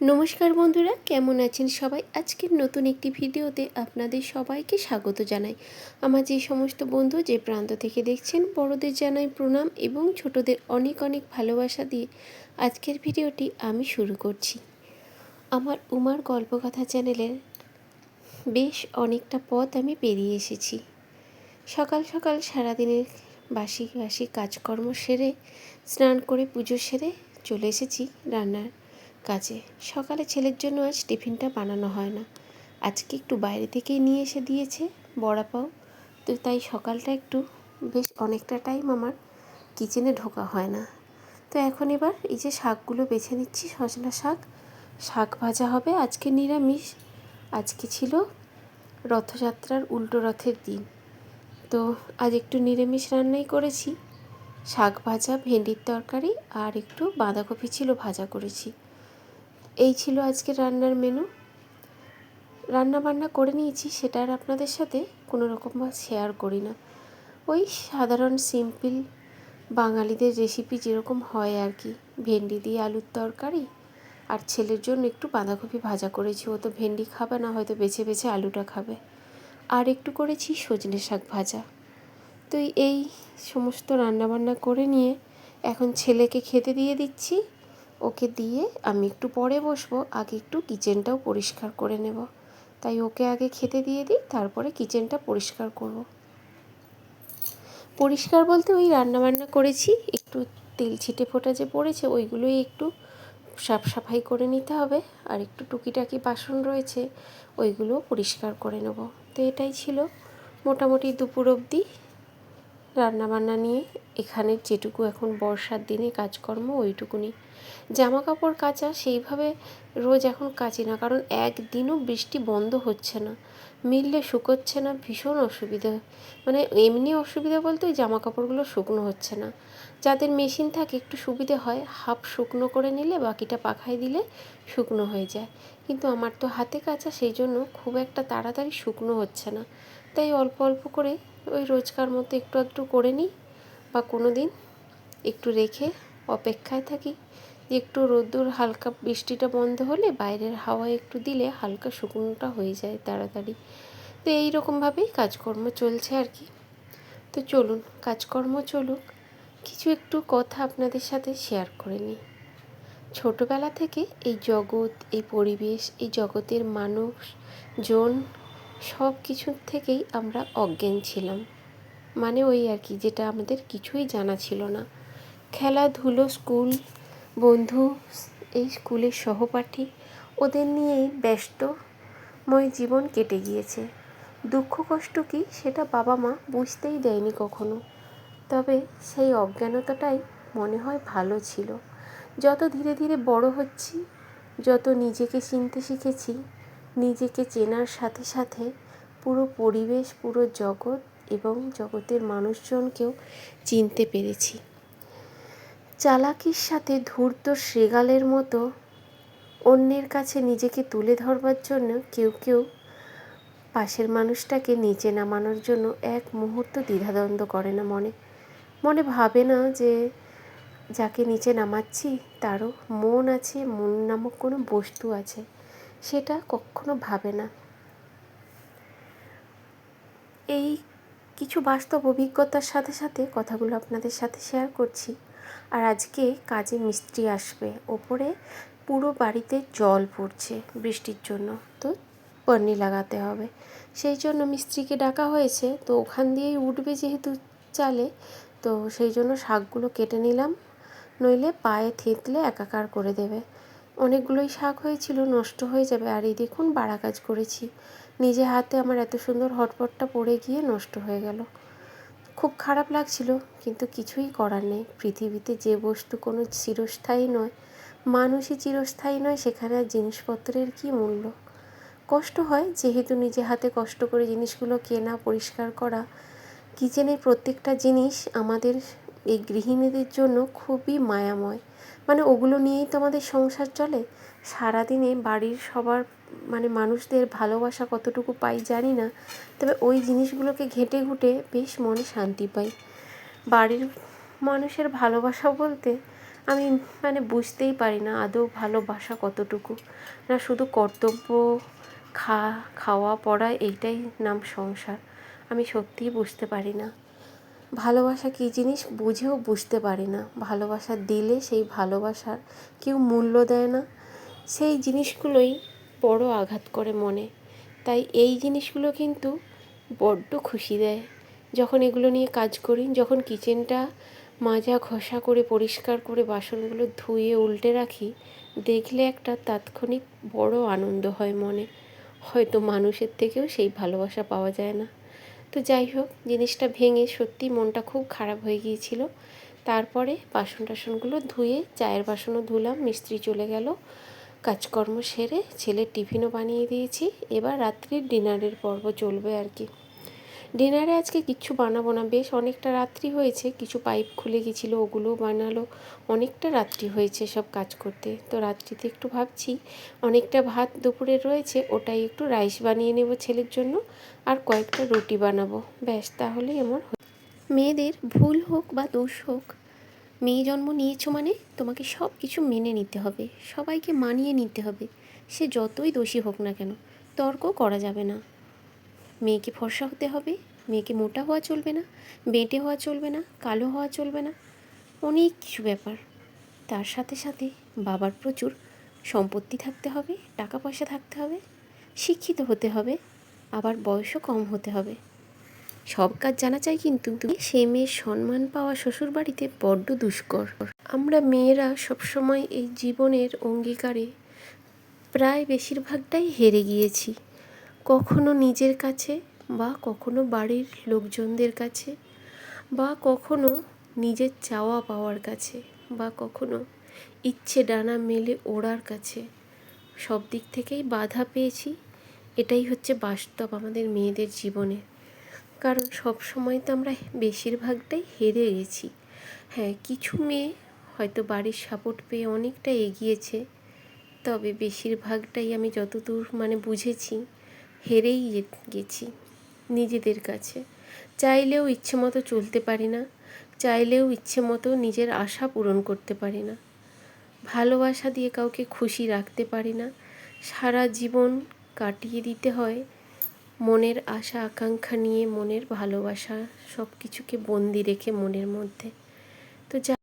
নমস্কার বন্ধুরা, কেমন আছেন সবাই? আজকের নতুন একটি ভিডিওতে আপনাদের সবাইকে স্বাগত জানাই। আমার যে সমস্ত বন্ধু যে প্রান্ত থেকে দেখছেন, বড়দের জানাই প্রণাম এবং ছোটদের অনেক অনেক ভালোবাসা দিয়ে আজকের ভিডিওটি আমি শুরু করছি। আমার উমার গল্পকথা চ্যানেলের বেশ অনেকটা পথ আমি পেরিয়ে এসেছি। সকাল সকাল সারাদিনের বাসি বাসি কাজকর্ম সেরে, স্নান করে পুজো সেরে চলে এসেছি রান্নার কাজে। সকালে ছেলের জন্য আজ টিফিনটা বানানো হয় না। আজকে একটু বাইরে থেকেই নিয়ে এসে দিয়েছে বড়া পাও তো তাই সকালটা একটু বেশ অনেকটা টাইম আমার কিচেনে ঢোকা হয় না। তো এখন এবার এই যে শাকগুলো বেছে নিচ্ছি, সজনা শাক। শাক ভাজা হবে আজকে নিরামিষ। আজকে ছিল রথযাত্রার উল্টো রথের দিন। তো আজ একটু নিরামিষ রান্নাই করেছি। শাক ভাজা, ভেন্ডির তরকারি আর একটু বাঁধাকপি ছিল ভাজা করেছি। এই ছিল আজকে রান্নার মেনু রান্না বান্না করে নিয়েছি, সেটা আর আপনাদের সাথে কোনো রকম শেয়ার করি না। ওই সাধারণ সিম্পল বাঙালিদের রেসিপি যেরকম হয় আর কি। ভেন্ডি দিয়ে আলুর তরকারি আর ছেলের জন্য একটু বাঁধাকপি ভাজা করেছি। ও তো ভেন্ডি খাবে না, হয়তো বেছে বেছে আলুটা খাবে। আর একটু করেছি সজনে শাক ভাজা। তো এই সমস্ত রান্নাবান্না করে নিয়ে এখন ছেলেকে খেতে দিয়ে দিচ্ছি। ওকে দিয়ে আমি একটু পরে বসবো, আগে একটু কিচেনটাও পরিষ্কার করে নেব। তাই ওকে আগে খেতে দিয়ে দিই, তারপরে কিচেনটা পরিষ্কার করব। পরিষ্কার বলতে ওই রান্নাবান্না করেছি, একটু তেল ছিটে ফোটা যে পড়েছে ওইগুলোই একটু সাফ সাফাই করে নিতে হবে, আর একটু টুকিটাকি বাসন রয়েছে, ওইগুলোও পরিষ্কার করে নেব। তো এটাই ছিল মোটামুটি দুপুর অবধি। রান্নাবান্না নিয়ে এখানে যেটুকু এখন বর্ষার দিনে কাজকর্ম, ওইটুকুনি। জামা কাপড় কাচা সেইভাবে রোজ এখন কাচি না, কারণ একদিনও বৃষ্টি বন্ধ হচ্ছে না। মিললে শুকোচ্ছে না, ভীষণ অসুবিধা মানে এমনি অসুবিধা বলতে ওই জামা কাপড়গুলো শুকনো হচ্ছে না। যাদের মেশিন থাকে একটু সুবিধে হয়, হাফ শুকনো করে নিলে, বাকিটা পাখায় দিলে শুকনো হয়ে যায়। কিন্তু আমার তো হাতে কাচা, সেই জন্য খুব একটা তাড়াতাড়ি শুকনো হচ্ছে না। তাই অল্প অল্প করে ওই রোজকার মতো একটু আধটু করে নিই বা কোনো দিন একটু রেখে অপেক্ষায় থাকি একটু রোদ্দুর হালকা বৃষ্টিটা বন্ধ হলে বাইরের হাওয়া একটু দিলে হালকা শুকনোটা হয়ে যায় তাড়াতাড়ি। তো এই রকমভাবেই কাজকর্ম চলছে আর কি। তো চলুন, কাজকর্ম চলুক, কিছু একটু কথা আপনাদের সাথে শেয়ার করে নিই। ছোটোবেলা থেকে এই জগৎ, এই পরিবেশ, এই জগতের মানুষ জন সব কিছুর থেকেই আমরা অজ্ঞান ছিলাম। মানে ওই আর কি, যেটা আমাদের কিছুই জানা ছিল না। খেলাধুলো, স্কুল, বন্ধু, এই স্কুলের সহপাঠী, ওদের নিয়েই ব্যস্তময় জীবন কেটে গিয়েছে। দুঃখ, কষ্ট কি সেটা বাবা মা বুঝতেই দেয়নি কখনো। তবে সেই অজ্ঞানতাটাই মনে হয় ভালো ছিল। যত ধীরে ধীরে বড় হচ্ছি, যত নিজেকে চিনতে শিখেছি নিজেকে চেনার সাথে সাথে পুরো পরিবেশ, পুরো জগৎ এবং জগতের মানুষজনকেও চিনতে পেরেছি। চালাকির সাথে ধূর্ত শৃগালের মতো অন্যের কাছে নিজেকে তুলে ধরবার জন্য কেউ কেউ পাশের মানুষটাকে নিচে নামানোর জন্য এক মুহূর্ত দ্বিধাদ্বন্দ্ব করে না মনে। মনে ভাবে না যে যাকে নিচে নামাচ্ছি, তারও মন আছে, মন নামক কোনো বস্তু আছে। সেটা কখনো ভাবে না। এই কিছু বাস্তব অভিজ্ঞতার সাথে সাথে কথাগুলো আপনাদের সাথে শেয়ার করছি। আর আজকে কাজে মিস্ত্রি আসবে। ওপরে পুরো বাড়িতে জল পড়ছে বৃষ্টির জন্য। তো পন্নি লাগাতে হবে। সেই জন্য মিস্ত্রিকে ডাকা হয়েছে। তো ওখান দিয়েই উঠবে যেহেতু চালে। তো সেই জন্য শাকগুলো কেটে নিলাম। নইলে পায়ে থেতলে একাকার করে দেবে। অনেকগুলোই শাক হয়েছিল, নষ্ট হয়ে যাবে। আর এই দেখুন, বাড়া কাজ করেছি। নিজে হাতে আমার এত সুন্দর হটপটটা পড়ে গিয়ে নষ্ট হয়ে গেল। খুব খারাপ লাগছিল, কিন্তু কিছুই করার নেই। পৃথিবীতে যে বস্তু কোনো চিরস্থায়ী নয়, মানুষই চিরস্থায়ী নয়, সেখানে আর জিনিসপত্রের কী মূল্য? কষ্ট হয়, যেহেতু নিজে হাতে কষ্ট করে জিনিসগুলো কেনা, পরিষ্কার করা, কিচেনের প্রত্যেকটা জিনিস আমাদের এই গৃহিণীদের জন্য খুবই মায়াময়। মানে ওগুলো নিয়েই তো আমাদের সংসার চলে। সারাদিনে বাড়ির সবার মানে মানুষদের ভালোবাসা কতটুকু পাই জানি না। তবে ওই জিনিসগুলোকে ঘেঁটে ঘুঁটে বেশ মনে শান্তি পাই। বাড়ির মানুষের ভালোবাসা বলতে আমি মানে বুঝতেই পারি না আদৌ ভালোবাসা কতটুকু। না শুধু কর্তব্য, খা খাওয়া পড়া এইটাই নাম সংসার। আমি সত্যিই বুঝতে পারি না। ভালোবাসা কী জিনিস বুঝেও বুঝতে পারি না। ভালোবাসা দিলে সেই ভালোবাসার কেউ মূল্য দেয় না। সেই জিনিসগুলোই বড় আঘাত করে মনে। তাই এই জিনিসগুলো কিন্তু বড্ড খুশি দেয়। যখন এগুলো নিয়ে কাজ করি, যখন কিচেনটা মাজা ঘষা করে, পরিষ্কার করে, বাসনগুলো ধুয়ে, উল্টে রাখি, দেখলে একটা তাৎক্ষণিক বড় আনন্দ হয় মনে। হয়তো মানুষের থেকেও সেই ভালোবাসা পাওয়া যায় না। তো যাই হোক, জিনিসটা ভেঙে সত্যি মনটা খুব খারাপ হয়ে গিয়েছিল। তারপরে বাসন টাসনগুলো ধুয়ে চায়ের বাসনও ধুলাম, মিস্ত্রি চলে গেল। কাজকর্ম সেরে ছেলের টিফিনও বানিয়ে দিয়েছি। এবার রাত্রির ডিনারের পর্ব চলবে আর কি। ডিনারে আজকে কিচ্ছু বানাবো না। বেশ অনেকটা রাত্রি হয়েছে, কিছু পাইপ খুলে গেছিল, ওগুলোও বানালো। অনেকটা রাত্রি হয়েছে সব কাজ করতে। তো রাত্রিতে একটু ভাবছি, অনেকটা ভাত দুপুরে রয়েছে, ওটাই একটু রাইস বানিয়ে নেব ছেলের জন্য, আর কয়েকটা রুটি বানাবো। ব্যাস তাহলে আমার মেয়েদের ভুল হোক বা দোষ হোক, মেয়ে জন্ম নিয়েছো মানে তোমাকে সব কিছু মেনে নিতে হবে, সবাইকে মানিয়ে নিতে হবে। সে যতই দোষী হোক না কেন, তর্ক করা যাবে না। মেয়েকে ফর্সা হতে হবে, মেয়েকে মোটা হওয়া চলবে না, বেঁটে হওয়া চলবে না, কালো হওয়া চলবে না। অনেক কিছু ব্যাপার। তার সাথে সাথে বাবার প্রচুর সম্পত্তি থাকতে হবে টাকা পয়সা থাকতে হবে, শিক্ষিত হতে হবে, আবার বয়সও কম হতে হবে। সব কাজ জানা চাই কিন্তু সে মেয়ের সম্মান পাওয়া শ্বশুর বাড়িতে বড্ড দুষ্কর। আমরা মেয়েরা সবসময় এই জীবনের অঙ্গীকারে প্রায় বেশিরভাগটাই হেরে গিয়েছি। কখনো নিজের কাছে বা কখনো বাড়ির লোকজনদের কাছে বা কখনো নিজের চাওয়া পাওয়ার কাছে বা কখনো ইচ্ছে ডানা মেলে ওড়ার কাছে। সব দিক থেকেই বাধা পেয়েছি। এটাই হচ্ছে বাস্তব আমাদের মেয়েদের জীবনে। কারণ সব সময় তো আমরা বেশিরভাগটাই হেরে গেছি। হ্যাঁ কিছু মেয়ে হয়তো বাড়ির সাপোর্ট পেয়ে অনেকটা এগিয়েছে। তবে বেশিরভাগটাই আমি যতদূর মানে বুঝেছি হেরেই গেছি নিজেদের কাছে। চাইলেও ইচ্ছে মতো চলতে পারি না, চাইলেও ইচ্ছে মতো নিজের আশা পূরণ করতে পারি না। ভালোবাসা দিয়ে কাউকে খুশি রাখতে পারি না, সারা জীবন কাটিয়ে দিতে হয় মনের আশা, আকাঙ্ক্ষা নিয়ে মনের ভালোবাসা সব কিছুকে বন্দি রেখে মনের মধ্যে। তো যা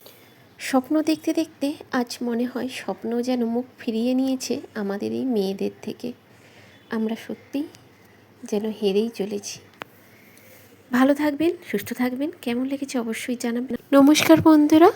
স্বপ্ন দেখতে দেখতে আজ মনে হয় স্বপ্ন যেন মুখ ফিরিয়ে নিয়েছে আমাদের এই মেয়েদের থেকে। আমরা সত্যি যেন হেরেই চলেছি। ভালো থাকবেন, সুস্থ থাকবেন। কেমন লেগেছে অবশ্যই জানাবেন। নমস্কার বন্ধুরা।